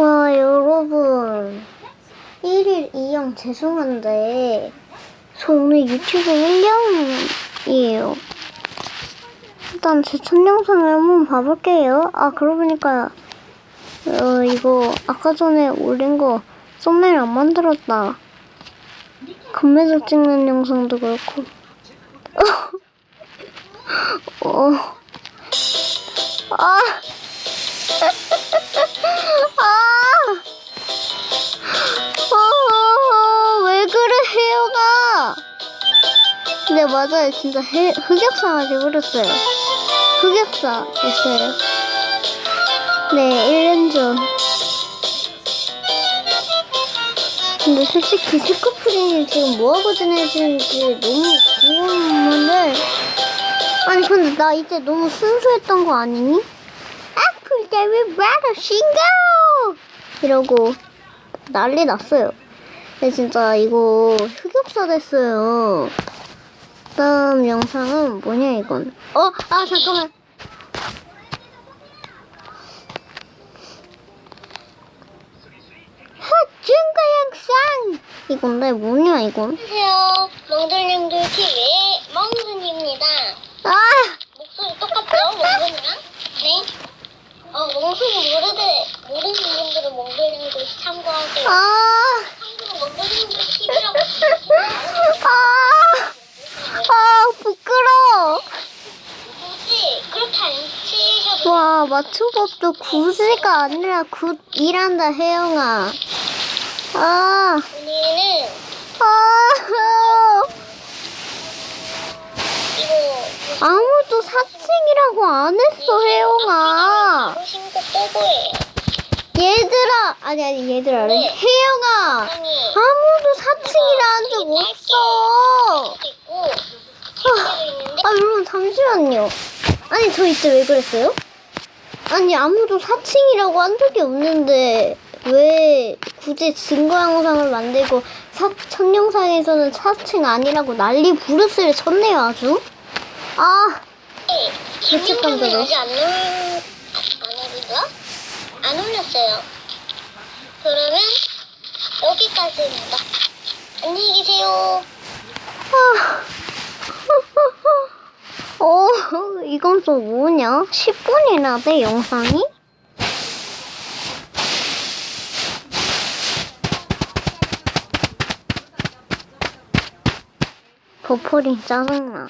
와, 여러분. 1일 2형 죄송한데, 저 오늘 유튜브 1년이에요. 일단 제 첫 영상을 한번 봐볼게요. 아, 그러고 보니까, 어, 이거, 아까 전에 올린 거, 썸네일 안 만들었다. 금매도 찍는 영상도 그렇고. 어. 아! 아! 네, 맞아요. 진짜 해, 흑역사가 돼버렸어요. 흑역사 됐어요. 네, 1년 전. 근데 솔직히 스코프리님 지금 뭐하고 지내시는지 너무 궁금한데. 아니, 근데 나 이때 너무 순수했던 거 아니니? 아플 때왜 말아 신고! 이러고 난리 났어요. 근데 진짜 이거 흑역사 됐어요. 다음 영상은 뭐냐 이건? 어, 아 잠깐만. 핫중가 영상. 이건데 뭐냐 이건? 안녕하세요. 멍들님들 TV의 멍순입니다. 아, 목소리 똑같죠? 멍순이랑? 네. 어, 멍순이 모르는, 모르는 분들은 멍들님들 참고하세요. 아, 참고로 멍들님들 TV라고 아, 아 부끄러워. 굳이 그렇게 안 치셔도 와 맞춤법도 구지가 아니라 굿이란다 혜영아. 아, 우리는 아. 이거 아무도 사칭이라고 안 했어, 혜영아. 신고 빼고예요. 얘들아, 아니, 아니, 얘들아. 네. 혜영아. 아니, 아무도 사칭이라 한적 없어. 있는데, 아, 여러분, 잠시만요. 아니, 저 이때 왜 그랬어요? 아니, 아무도 사칭이라고 한 적이 없는데, 왜 굳이 증거 영상을 만들고, 사, 첫 영상에서는 사칭 아니라고 난리 부르스를 쳤네요, 아주. 아, 김민경은 죄책감자네. 아직 안 올, 안 올리죠? 안 올렸어요. 그러면 여기까지입니다. 안녕히 계세요. 아. 어, 이건 또 뭐냐? 10분이나 돼, 영상이? 버퍼링 짜증나.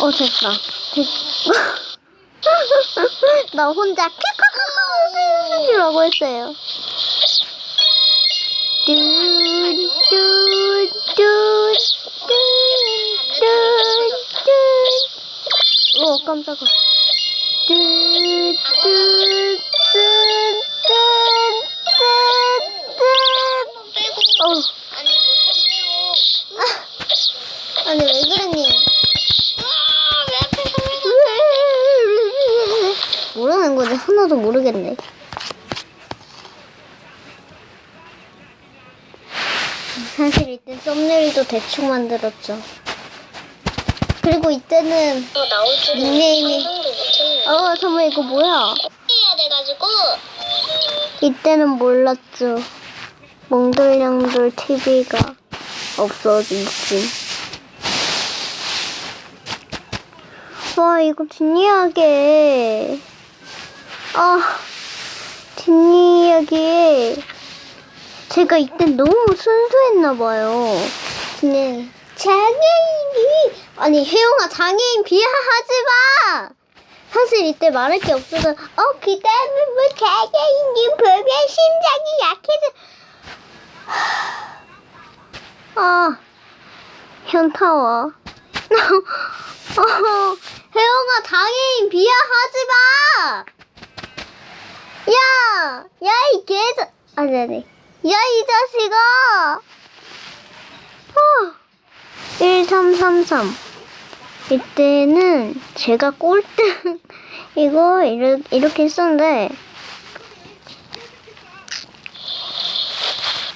어, 됐다. 됐... 나 혼자 빼고. 아니 왜 그랬니? 아, 왜 앞에서 왜 뭐라는 거지. 하나도 모르겠네 사실 이때 썸네일도 대충 만들었죠 그리고 이때는 또 나올 줄은 닉네임이- 상상도 못했네. 어 잠깐 이거 뭐야 해야 돼가지고, 이때는 몰랐죠. 몽돌냥돌 TV가 없어질지. 와, 이거 뒷이야기. 아, 뒷이야기. 제가 이때 너무 순수했나봐요. 근데, 장애인이, 아니, 혜영아, 장애인 비하하지 마! 사실 이때 말할 게 없어서 어 그다음에 뭐 자자인지 보면 심장이 약해져 아 현타와 어, 혜영아 장애인 비하하지 마! 야! 야 이 개자 아니 아니 야 이 자식아! 어 1333 이때는 제가 꼴등 이거 이렇, 이렇게 했었는데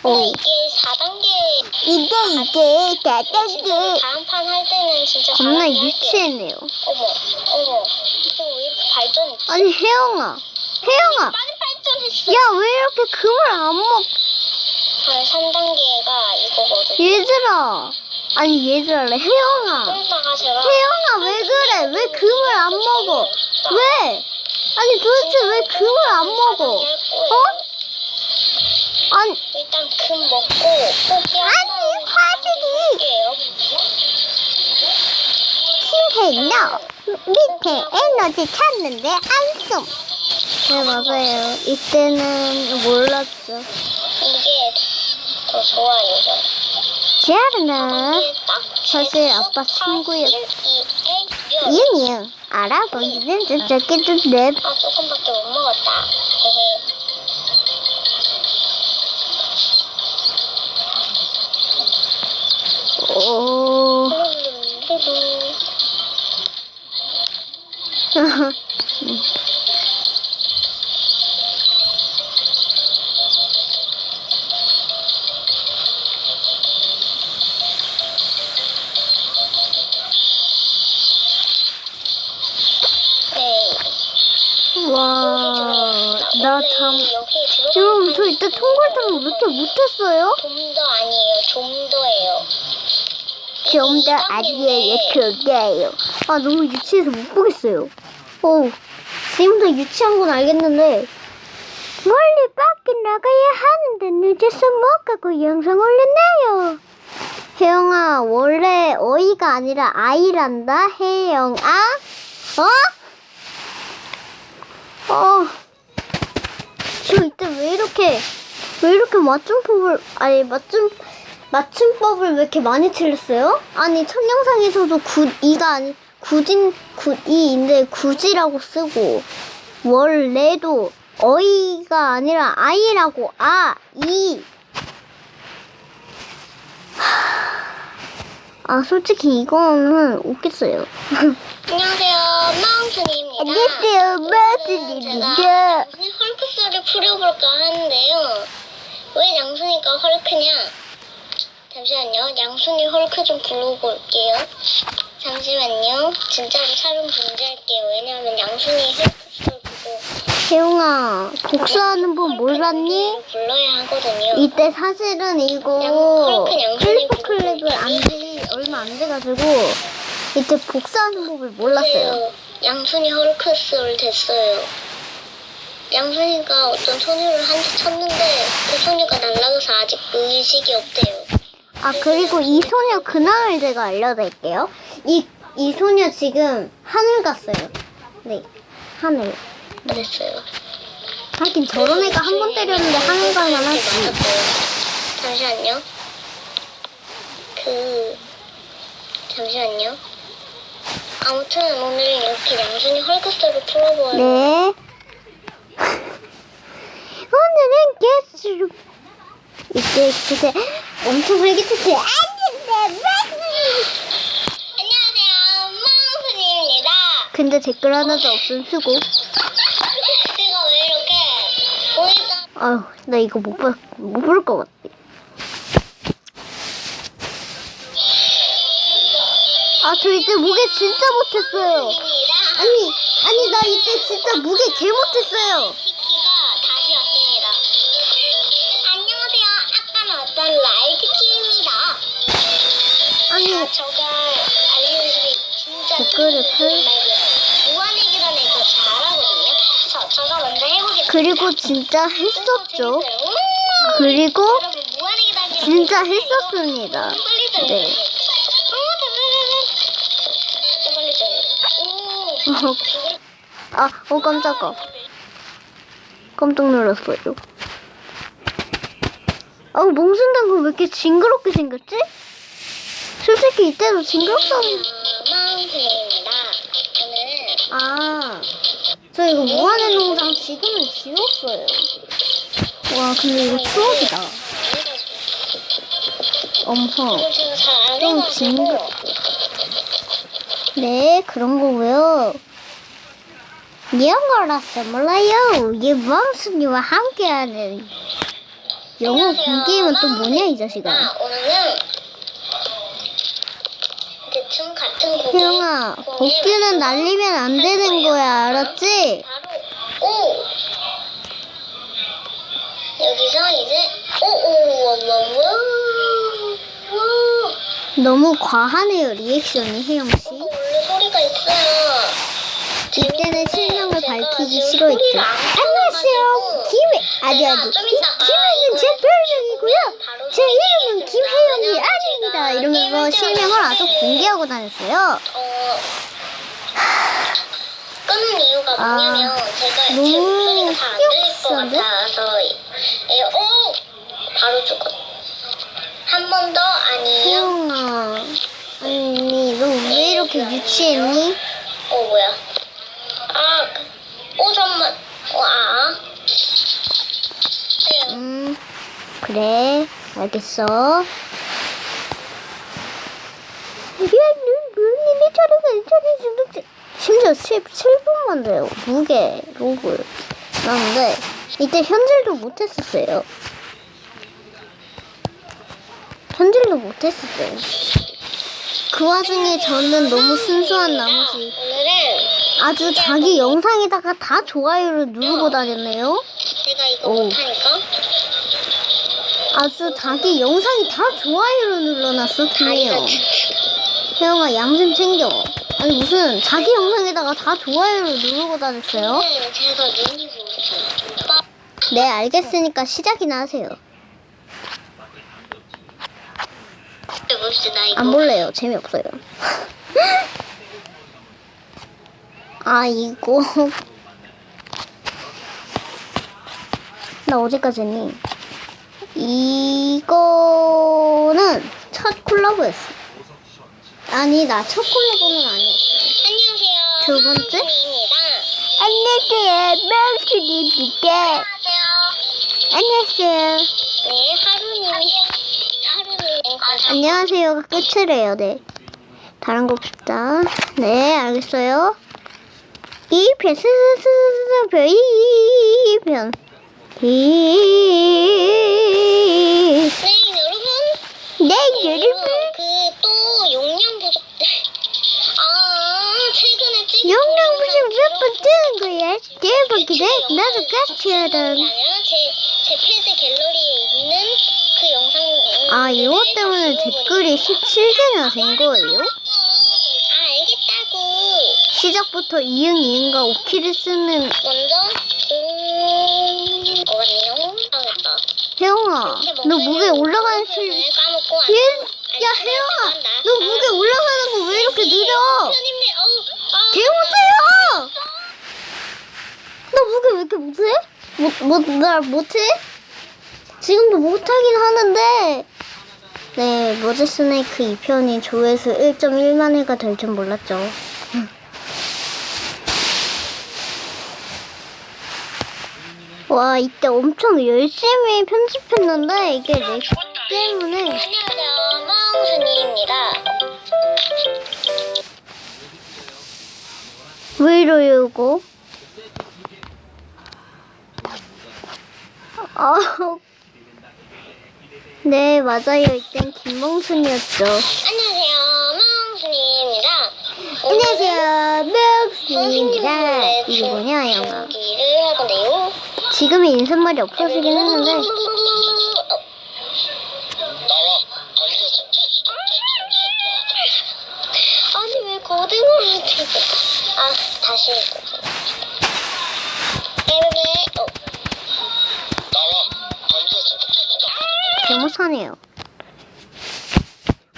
근데 어. 이게 4단계 이게 이게 대단계 다음 판 할 때는 진짜 겁나 잘하게 할게요. 유치했네요 어머, 어머. 이거 왜 이렇게 발전했지? 아니 혜영아 혜영아, 많이 발전했어. 야, 왜 이렇게 금을 안 먹, 한 3단계가 이거거든. 얘들아. 아니, 얘들아래. 혜영아. 제가 혜영아, 왜 그래? 왜 금을 안 먹어? 왜? 아니, 도대체 왜 금을 안 먹어? 어? 아니, 일단 금 먹고 고기 아니, 화질이. 신혜너 밑에 에너지 찾는데 안숨. 네, 맞아요. 이때는 몰랐죠. 더 좋아요. 딱 사실 아빠 이게 이응이응. 알아보기는 저쪽에도 내아 조금밖에 못 먹었다. 오. 나 참. 여러분, 저 이때 통과점을 왜 이렇게 못했어요? 좀더 아니에요. 좀 더예요. 좀 더 아니에요, 그게요. 아, 너무 유치해서 못 보겠어요. 오, 지금부터 유치한 건 알겠는데. 멀리 밖에 나가야 하는데 늦어서 못 가고 영상 올렸네요. 혜영아, 원래 어이가 아니라 아이란다, 혜영아. 어? 어. 저 이때 왜 이렇게, 왜 이렇게 맞춤법을, 아니, 맞춤, 맞춤법을 왜 이렇게 많이 틀렸어요? 아니, 첫 영상에서도 구, 이가 아니, 구진, 구, 이인데 구지라고 쓰고, 원래도 어이가 아니라 아이라고, 아, 이. 아, 솔직히 이거는 웃겼어요. 안녕하세요. 마운틴입니다. 안녕하세요, 양순이 헐크스를 풀어볼까 하는데요. 왜 양순이가 헐크냐? 잠시만요. 양순이 헐크 좀 부르고 올게요. 잠시만요. 진짜로 촬영 중지할게요. 왜냐하면 양순이 헐크 혜영아, 복수하는 법 몰랐니? 불러야 하거든요. 이때 사실은 이거 클리프 클립을 안 지 얼마 안 돼가지고 이때 복사하는 법을 몰랐어요. 보세요. 양순이 헐크스를 됐어요. 양순이가 어떤 소녀를 한 대 쳤는데 그 소녀가 날아가서 아직 의식이 없대요. 아 그리고 이 소녀 근황을 제가 알려드릴게요. 이 이 소녀 지금 하늘 갔어요. 네, 하늘. 그랬어요. 하긴 저런 애가 한 번 때렸는데 하늘 가면 하지. 맞았어요. 잠시만요. 그 잠시만요. 아무튼 오늘은 이렇게 양순이 헐크스를 풀어보아요. 네. 오늘은 게스트로 이때 그때 엄청. 안돼, 맞 안녕하세요, 마우스입니다. 근데 댓글 하나도 없음 수고. 제가 왜 이렇게 보이다 아유, 나 이거 못 볼, 못볼 것 같아. 아, 저 이때 무게 진짜 못했어요. 아니, 아니, 나 이때 진짜 무게 개 못했어요. 키키가 다시 왔습니다. 안녕하세요. 아까는 어떤 라이트 키입니다. 아니, 저가 알려주기 진짜 댓글을 팔- 저, 저가 먼저 해보겠습니다. 그리고 진짜 했었죠. 그리고 계단 진짜 했었습니다. 져요. 네. 죽을 아, 어, 깜짝아. 깜짝 놀랐어요. 아우, 몽순당근 왜 이렇게 징그럽게 생겼지? 솔직히 이때도 징그럽다고. 아, 저 이거 무한의 농장 지금은 지웠어요. 와, 근데 이거 추억이다. 엄청. 좀 징그러. 네, 그런 거고요. 이런 거라서 몰라요. 이 멍순이와 함께하는 영어 공게임은 또 뭐냐, 이 자식아. 아, 오늘은 태영아, 복귀는 날리면 안 되는 거야, 알았지? 오! 여기서 이제 오오오오오 너무 과하네요, 리액션이, 혜영씨. 어, 원래 소리가 있어요. 이때는 실명을 밝히기 싫어했죠. 안 안녕하세요. 아니 제가 아니 좀 이- 이따가 김혜는 제 별명이고요. 바로 제 이름은. 김혜영이 아닙니다. 이러면서 실명을 아주 공개하고 다녔어요. 어, 끊은 이유가 아, 뭐냐면 제가 제 목소리가 잘 안 들릴 것? 같아서 예, 오 바로 죽었. 한 번 더 아니에요. 혜영아, 아니 너 왜 이렇게 유치했니? 어 뭐야? 아, 알겠어. 미안해, 차례가 차례 심지어 17분만 돼요. 무게 록을 나는데 이때 현질도 못했었어요. 현질도 못했었어요. 그 와중에 저는 너무 순수한 나머지 아주 자기 영상에다가 다 좋아요를 누르고 다녔네요. 제가 이거 오. 못하니까 아주 자기 영상이 다 좋아요를 눌러놨어, 김혜영. 혜영아, 양 좀 챙겨. 아니, 무슨 자기 영상에다가 다 좋아요를 누르고 다녔어요? 네, 제가 눈이 부었어요. 네, 알겠으니까 시작이나 하세요. 이거. 안 볼래요. 재미없어요. 아, 이거. 나 어제까지 했니? 이거는 첫 콜라보였어. 아니, 나 첫 콜라보는 아니었어. 안녕하세요. 두 번째? 안녕하세요. 명수입니다. 안녕하세요. 안녕하세요. 네, 하루님이 하루님. 안녕하세요가 끝이래요, 네. 다른 거 없다. 네, 알겠어요. 이편, 스스스스편, 이편. 이, 네, 여러분. 네, 네, 여러분. 그 또 용량 부족들. 아, 최근에 찍은 용량 부족 몇번 뜨는 거야? 대박, 그래? 나도 같이하던. 아니라 제, 제 페이지 갤러리에 있는 그 영상. 아, 이것 때문에 댓글이 17개나 된 거예요? 아, 알겠다고. 시작부터 이응, 이응과 오키를 쓰는 먼저, 혜영아, 너 무게 올라가는 까먹고 안 예? 야, 혜영아. 너 무게 올라가는 거 왜 이렇게 느려? 어우, 아우. 개 못해요! 너 무게 왜 이렇게 못해? 못, 못, 나 못해? 지금도 못하긴 하는데. 네, 머즈 스네이크 2편이 조회수 1.1만 회가 될 줄 몰랐죠. 와, 이때 엄청 열심히 편집했는데, 이게 렉 때문에. 안녕하세요, 멍순이입니다. 왜 이래요, 이거? 아, 네, 맞아요. 이땐 김몽순이었죠. 안녕하세요, 멍순이입니다. 안녕하세요. 선생님의 이게 뭐냐, 영아. 준비를 할 건데요. 지금은 인사말이 없어지긴 했는데, 아니 왜 고등어를 들고? 아 다시. 에베베. 어.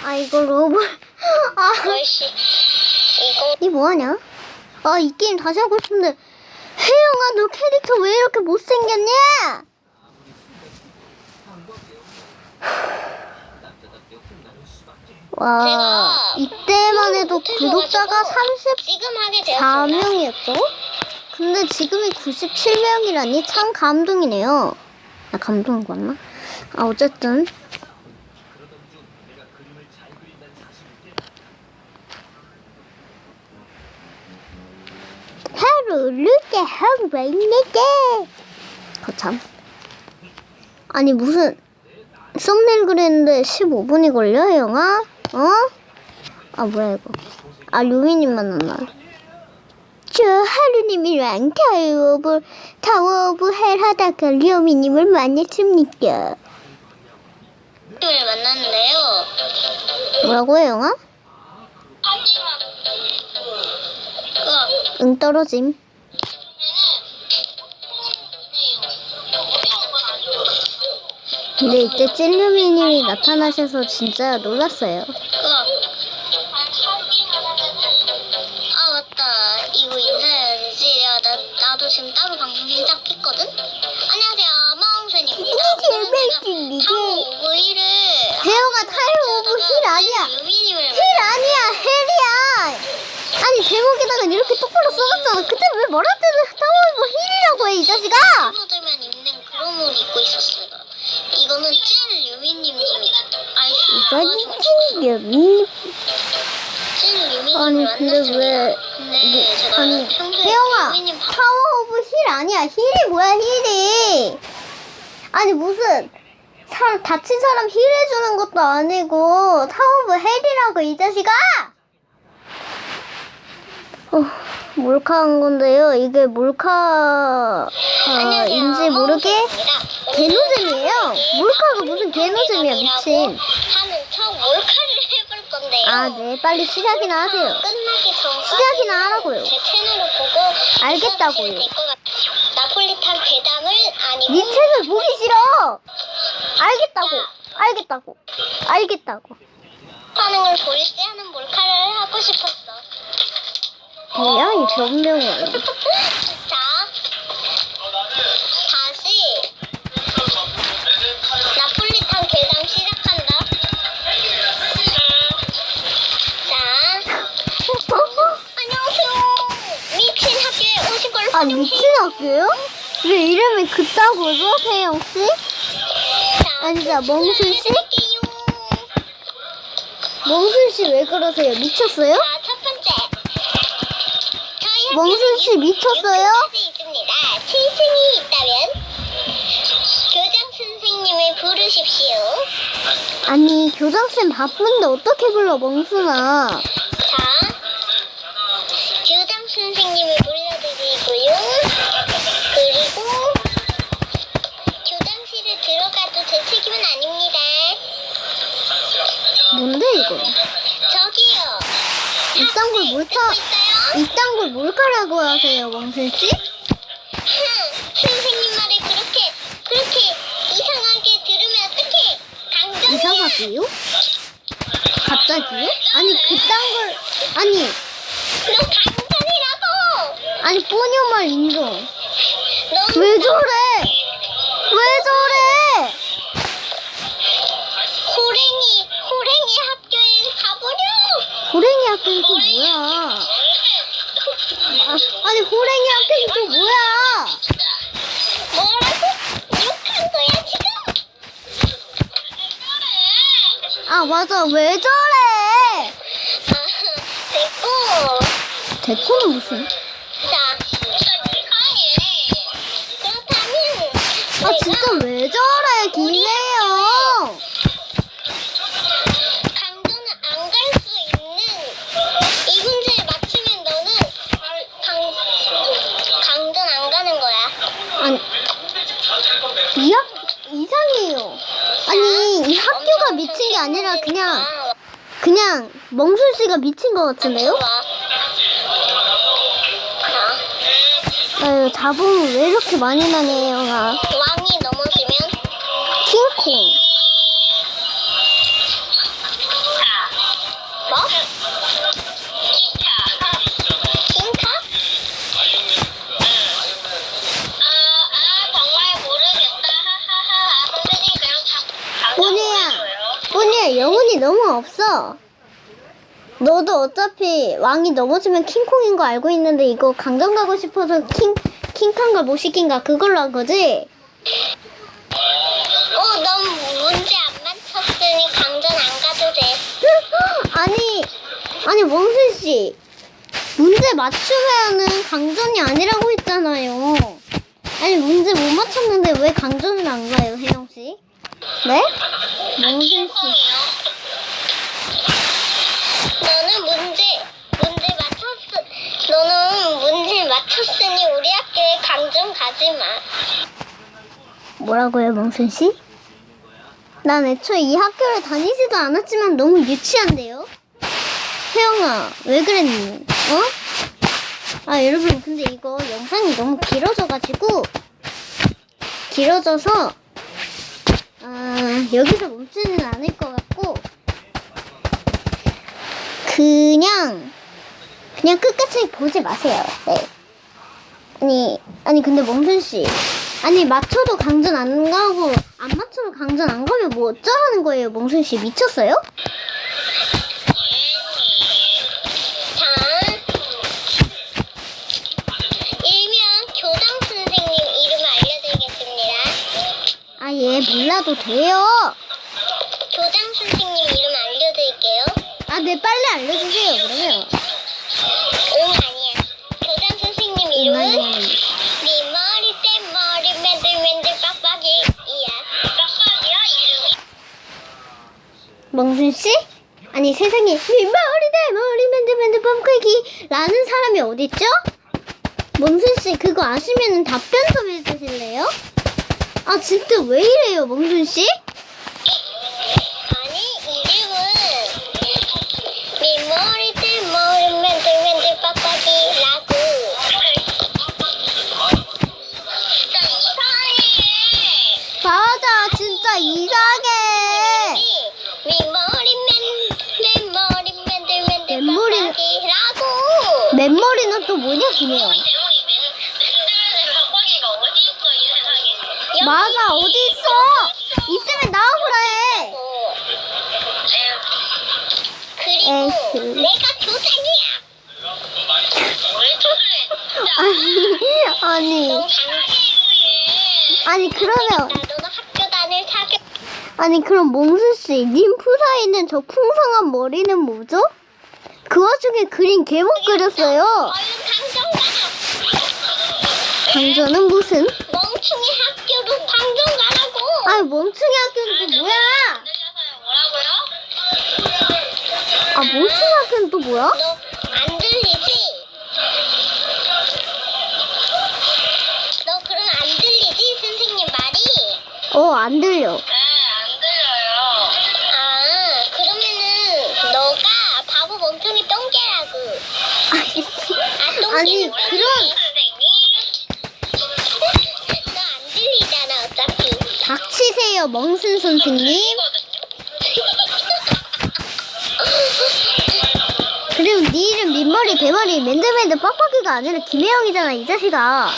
아, 이거 로봇. 아, 이거 이 뭐하냐? 아, 이 게임 다시 하고 싶은데, 혜영아, 너 캐릭터 왜 이렇게 못생겼냐? 와, 이때만 해도 구독자가 지금 하게 되었습니다. 34명이었죠? 근데 지금이 97명이라니 참 감동이네요. 나 감동 맞나? 아, 어쨌든. 늦게 한거 있는데. 거참. 아니, 무슨, 썸네일 그랬는데 15분이 걸려, 영아? 어? 아, 뭐야, 이거. 아, 루미님 만났나? 저 하루님이랑 타워 오브, 타워 오브 헬 하다가 리오미님을 만났습니다. 을 만났는데요. 뭐라고요? 그 응, 떨어짐. 근데 이때 찔루미님이 나타나셔서 진짜 놀랐어요. 그 아, 맞다. 이거 인사해야 되지. 야, 나, 나도 지금 따로 방송 시작했거든? 안녕하세요. 마홍선입니다. 제가 타워 오브 1을 대호가 타워 오브 힐 아니야. 힐 아니야, 헬이야. 아니 제목에다가 이렇게 똑바로 써놨잖아. 그때 왜 뭐라 때는 타워 오브 힐이라고 해, 이 자식아. 친구들만 입는 그런 옷을 입고 있었어요. 이거는 찐 유민님이 알수 이 있어가지고 자식이 찐 유민님을 아니 근데. 왜 근데 제가 아니 방- 타워 오브 힐 아니야? 힐이 뭐야 힐이? 아니 무슨 사, 다친 사람 힐 해주는 것도 아니고 타워 오브 헬이라고 이 자식아 어, 몰카한 건데요 이게 몰카인지. 모르게. 개노잼이에요 몰카가 무슨 개노잼이야 미친. 아 네 빨리 시작이나 하세요 시작이나 하라고요. 알겠다고요. 나폴리탄 괴담을 아니고 네 책을 보기 싫어. 알겠다고. 알겠다고. 알겠다고. 하는 걸 보일지 하는 몰카를 하고 싶었어. 뭐야 이 변명은. 자, 다시 나폴리탄 괴담 시작한다. 자, 안녕하세요. 미친 학교에 오신 걸 아 환영해요. 미친 학교요? 왜 이름이 그따구죠 태영 씨? 자, 아니, 진짜 멍순 씨? 시작할게요. 멍순 씨 왜 그러세요? 미쳤어요? 자, 멍순 씨 학교는 미쳤어요? 육교까지 있습니다. 7층이 있다면 교장 선생님을 부르십시오. 아니 교장 쌤 바쁜데 어떻게 불러 멍순아? 자, 교장 선생님을 불러드리고요. 그리고 교장실에 들어가도 제 책임은 아닙니다. 뭔데 이거? 저기요. 이딴 걸 듣고 있어요? 이딴 걸 몰카라고 하세요 멍순 씨? 흥, 선생님 말을 그렇게 그렇게 이상하게 들으면 어떡해? 강정이야. 이상하게요? 갑자기요? 아니 그딴 걸 아니 너 강정이라고. 아니 뽀녀 말 인정. 너 왜 저래? 왜 저래? 호랭이 호랭이 학교에 가버려. 호랭이 학교는 또 뭐야? 아, 아니 호랭이 학교는 또 뭐야? 뭐라고? 욕한 거야 지금? 아 맞아 왜 저래? 아 됐고 대코는 무슨? 자 아 진짜 왜 저래 김혜 이상해요. 아니 이 학교가 미친 게 아니라 그냥 그냥 멍순 씨가 미친 것 같은데요? 자, 아유 자본을 왜 이렇게 많이 나네 영아? 왕이 넘어지면 킹콩. 없어. 너도 어차피 왕이 넘어지면 킹콩인 거 알고 있는데 이거 강정 가고 싶어서 킹 킹칸가 못 시킨가 그걸로 한 거지? 어, 넌 문제 안 맞췄으니 강전 안 가도 돼. 아니 아니 멍순 씨 문제 맞추면은 강전이 아니라고 했잖아요. 아니 문제 못 맞췄는데 왜 강전을 안 가요 혜영 씨? 네? 멍순 씨. 킹콩이요. 너는 문제, 문제 맞췄어. 너는 문제 다쳤으니 우리 학교에 강점 가지 마. 뭐라고요, 멍순 씨? 난 애초에 이 학교를 다니지도 않았지만 너무 유치한데요? 혜영아, 왜 그랬니? 어? 아, 여러분, 근데 이거 영상이 너무 길어져가지고, 길어져서, 아, 여기서 멈추지는 않을 것 같고, 그냥, 그냥 끝까지 보지 마세요. 네. 아니, 아니, 근데 멍순 씨. 아니, 맞춰도 강전 안 가고, 안 맞춰도 강전 안 가면 뭐 어쩌라는 거예요, 멍순 씨. 미쳤어요? 자, 일명 교장 선생님 이름 알려드리겠습니다. 아, 얘 몰라도 돼요. 멍순 씨? 아니, 세상에, 네 머리 대 머리 맨들맨들 펌크기 라는 사람이 어딨죠? 멍순 씨, 그거 아시면 답변 좀 해주실래요? 아, 진짜 왜 이래요, 멍순 씨? 또 뭐냐, 김혜영? 맞아, 어디 있어? 있으면 나와보라 해. 그리고 에휴. 내가 저래? 아니, 아니. 아니, 그러면. 아니, 그럼 몽수 씨, 님 푸사에 있는 저 풍성한 머리는 뭐죠? 그 와중에 그림 개못 그렸어요. 강전은 무슨? 멍충이 학교로 강정 가라고. 아니, 멍충이 학교는 또 뭐야? 뭐라고요? 아, 멍충이 학교는 또 뭐야? 너 안 들리지? 너 그럼 안 들리지 선생님 말이? 어, 안 들려. 네, 안 들려요. 아, 그러면은 너가 바보 멍청이 똥개라고. 아니, 아, 똥개는 아니, 그런, 닥치세요, 멍순 선생님. 그리고 네 이름 민머리, 대머리, 맨들맨들 빡빡이가 아니라 김혜영이잖아, 이 자식아.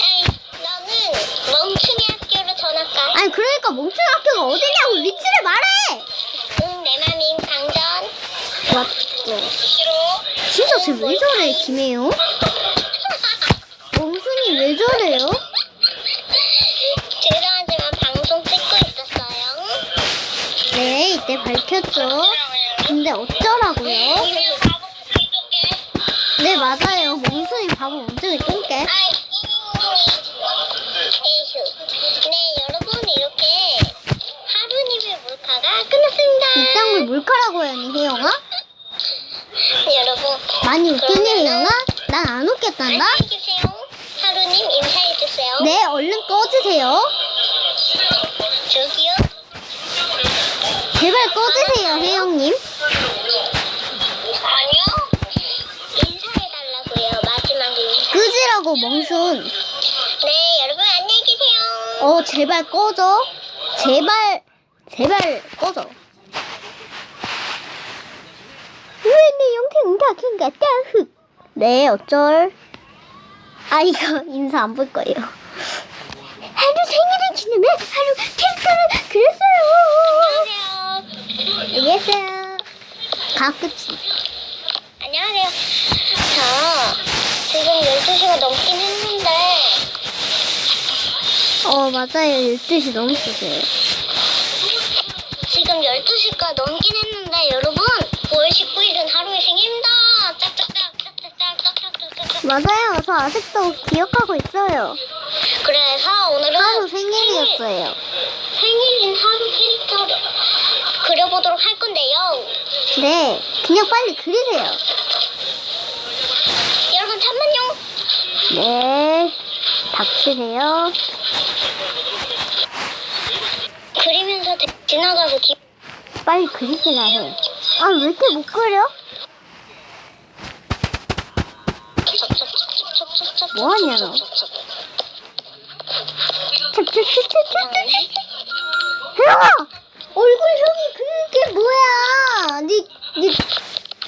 에이, 너는 멍충이 학교로 전학 가. 아니, 그러니까 멍충이 학교가 어디냐고 위치를 말해! 응, 내 맘인 강전. 맞죠. 싫어. 진짜 쟤 왜 저래, 김혜영? 멍순이 왜 저래요? 밝혔죠. 근데 어쩌라고요? 네, 맞아요. 멍순이 바보 멍청이 똥개. 네, 여러분 이렇게 하루님의 몰카가 끝났습니다. 이딴 걸 몰카라고 해야니, 혜영아? 여러분 많이 웃겼니, 혜영아? 난 안 웃겼단다? 안녕히 계세요. 하루님 인사해 주세요. 네, 얼른 꺼주세요. 저기요. 제발 꺼주세요, 혜영님. 아니요. 인사해 달라고요. 마지막 인사. 끄지라고, 멍순. 네, 여러분 안녕히 계세요. 어, 제발 꺼져. 제발, 제발 꺼져. 왜내 영상 다 긴가, 따흑. 네, 어쩔. 아, 이거 인사 안 볼 거예요. 하루 생일을 기념해 하루 캐릭터를 그렸어요. 안녕하세요. 다 끝이. 안녕하세요. 저 지금 12시가 넘긴 했는데 어, 맞아요. 12시 넘었어요. 지금 12시가 넘긴 했는데 여러분 5월 19일은 하루의 생일입니다. 짝짝짝 짝짝짝 짝짝짝짝 맞아요. 저 아직도 기억하고 있어요. 그래서 오늘은 하루 생일이었어요. 생일인 하루 캐릭터를 그려보도록 할 건데요. 네, 그냥 빨리 그리세요. 여러분 잠만요. 네. 닥치세요. 그리면서 대- 지나가서 뒤 빨리 그리기나 해. 아, 왜 이렇게 못 그려? 뭐 하냐, 너? 찹찹찹찹찹. 혜영아! 얼굴형이 그게 뭐야? 니, 니,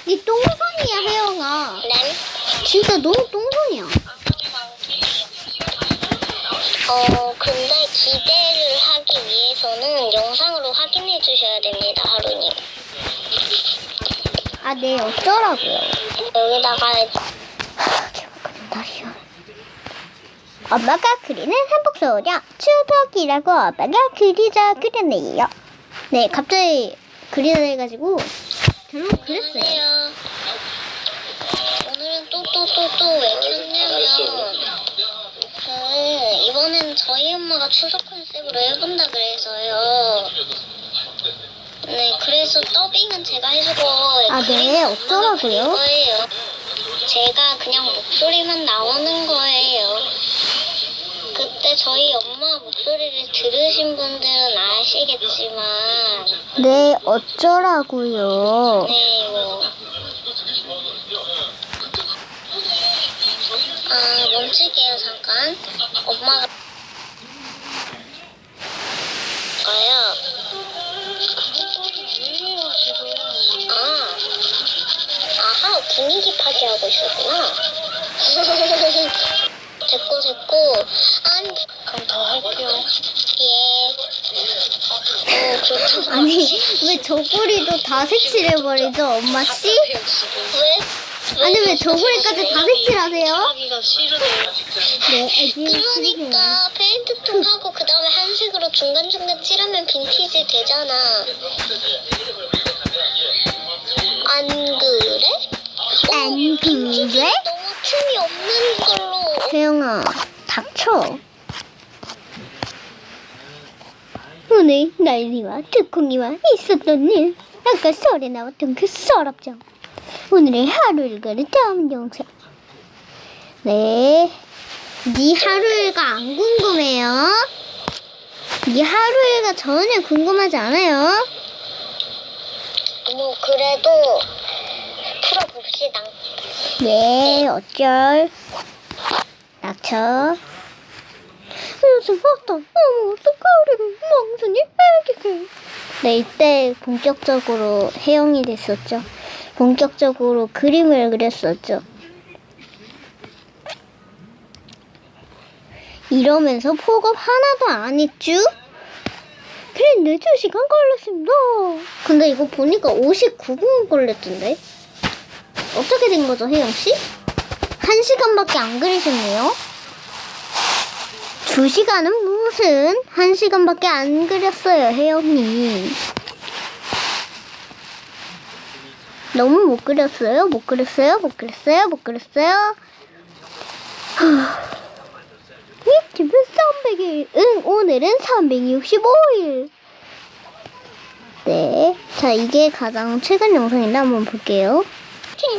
니 똥손이야, 혜영아. 난 진짜 너무 똥손이야. 어, 근데 기대를 하기 위해서는 영상으로 확인해 주셔야 됩니다, 하루님. 아, 네, 어쩌라고요. 여기다가 날이야. 엄마가 그리는 한복 소녀 추석이라고 엄마가 그리자 그렸네요. 네, 갑자기 그리자 해가지고 결국 그랬어요. 오늘은 또 또 또 또 왜 켰냐면 그 이번엔 저희 엄마가 추석 컨셉으로 해본다 그래서요. 네, 그래서 더빙은 제가 해주고 아, 네, 어쩌라고요? 거예요. 제가 그냥 목소리만 나오는 거예요. 그때 저희 엄마 들으신 분들은 아시겠지만 네, 어쩌라고요. 네, 뭐. 아, 멈출게요, 잠깐. 엄마가. 가요. 아, 아하, 분위기 파괴하고 있었구나. 됐고, 됐고. 아니, 그럼 더 할게요. 예. 어. 아니, 왜 저고리도 다 색칠해버리죠, 엄마 씨? 왜? 아니, 왜 저고리까지 다 색칠하세요? 네, 애기 그러니까 페인트통 하고 그 다음에 한색으로 중간중간 칠하면 빈티지 되잖아. 안 그래? 안 오, 빈티지 그래? 너무 틈이 없는 걸로. 혜영아, 닥쳐. 오늘 날리와 특콩이와 있었던 일. 아까 썰에 나왔던 그 서랍장. 오늘의 하루 일과를 다음 영상. 네. 네 하루 일과 안 궁금해요? 네 하루 일과 전혀 궁금하지 않아요? 뭐 그래도 풀어봅시다. 네, 어쩔. 닥쳐. 그래서 봤다. 어머, 망순이 애기게. 네, 이때 본격적으로 해영이 됐었죠. 본격적으로 그림을 그렸었죠. 이러면서 폭업 하나도 안 했쥬? 그래, 4시간 걸렸습니다. 근데 이거 보니까 59분 걸렸던데? 어떻게 된 거죠, 혜영씨? 한 시간밖에 안 그리셨네요? 두 시간은 무슨? 한 시간밖에 안 그렸어요, 혜영님. 너무 못 그렸어요? 못 그렸어요? 못 그렸어요? 못 그렸어요? 유튜브 300일. 응, 오늘은 365일. 네. 자, 이게 가장 최근 영상인데 한번 볼게요. 팅